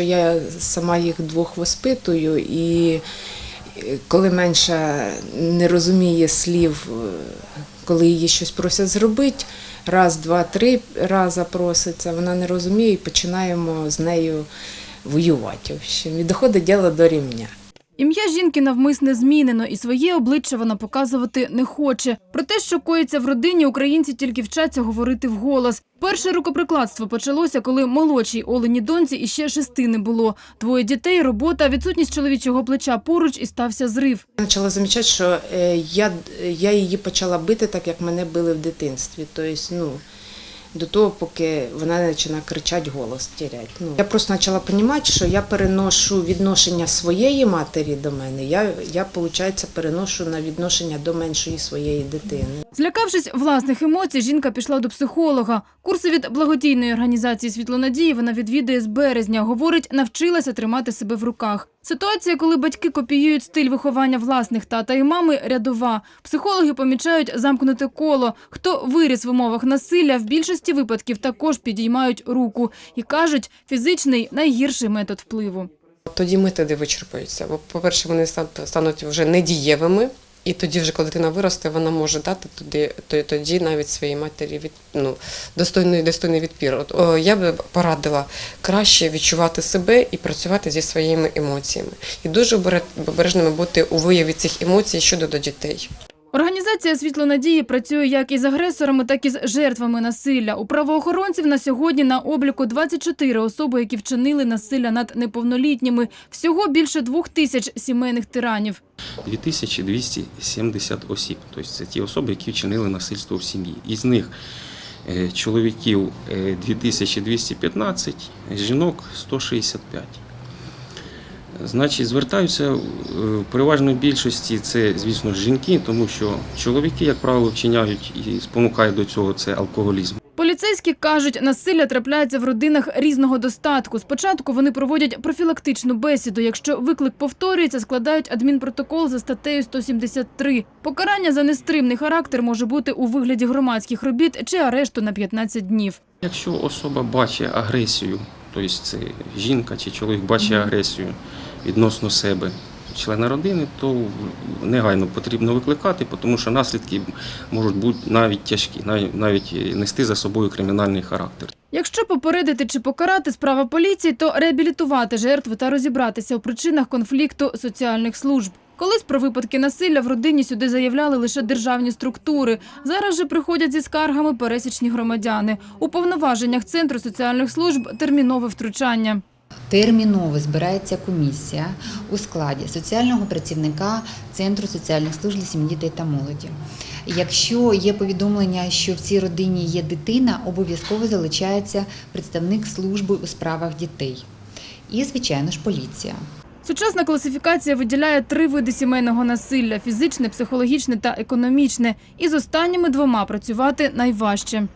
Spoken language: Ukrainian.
Я сама їх двох воспитую, і коли менша не розуміє слів, е, коли її щось просять зробити, раз, два, три рази проситься, вона не розуміє і починаємо з нею воювати. І доходить діло до рівня. Ім'я жінки навмисне змінено, і своє обличчя вона показувати не хоче. Про те, що коїться в родині, українці тільки вчаться говорити вголос. Перше рукоприкладство почалося, коли молодшій Олені доньці іще шести не було. Двоє дітей, робота, відсутність чоловічого плеча поруч і стався зрив. Я почала замічати, що е, я, я її почала бити так, як мене били в дитинстві. Тобто, ну, до того, поки вона починає кричати, голос теряти. Ну, я просто почала розуміти, що я переношу відношення своєї матері до мене, я, я виходить, переношу на відношення до меншої своєї дитини. Злякавшись власних емоцій, жінка пішла до психолога. Курси від благодійної організації «Світлонадії» вона відвідує з березня. Говорить, навчилася тримати себе в руках. Ситуація, коли батьки копіюють стиль виховання власних тата і мами, рядова. Психологи помічають замкнуте коло. Хто виріс в умовах насилля, в більшості випадків також підіймають руку. І кажуть, фізичний – найгірший метод впливу. Тоді методи вичерпуються. Бо, по-перше, вони стан- стануть вже недієвими, і тоді, вже коли дитина виросте, вона може дати туди, то- тоді навіть своїй матері від ну достойний достойний відпір. От, я би порадила краще відчувати себе і працювати зі своїми емоціями, і дуже обере- обережними бути у вияві цих емоцій щодо до дітей. Організація «Світло надії» працює як із агресорами, так і з жертвами насилля. У правоохоронців на сьогодні на обліку 24 особи, які вчинили насилля над неповнолітніми. Всього більше двох тисяч сімейних тиранів. 2270 осіб. Тобто це ті особи, які вчинили насильство в сім'ї. Із них е, чоловіків е, 2215, жінок 165. Значить, звертаються е, в переважної більшості це, звісно, жінки, тому що чоловіки, як правило, вчиняють і спонукають до цього це алкоголізм. Поліцейські кажуть, насилля трапляється в родинах різного достатку. Спочатку вони проводять профілактичну бесіду. Якщо виклик повторюється, складають адмінпротокол за статтею 173. Покарання за нестримний характер може бути у вигляді громадських робіт чи арешту на 15 днів. Якщо особа бачить агресію, тобто це жінка чи чоловік бачить агресію відносно себе, члена родини, то негайно потрібно викликати, тому що наслідки можуть бути навіть тяжкі, навіть- навіть нести за собою кримінальний характер. Якщо попередити чи покарати справа поліції, то реабілітувати жертву та розібратися у причинах конфлікту соціальних служб. Колись про випадки насилля в родині сюди заявляли лише державні структури. Зараз же приходять зі скаргами пересічні громадяни. У повноваженнях Центру соціальних служб термінове втручання. Терміново збирається комісія у складі соціального працівника Центру соціальних служб для сім'ї, дітей та молоді. Якщо є повідомлення, що в цій родині є дитина, обов'язково залучається представник служби у справах дітей. І, звичайно ж, поліція. Сучасна класифікація виділяє три види сімейного насилля: фізичне, психологічне та економічне. І з останніми двома працювати найважче.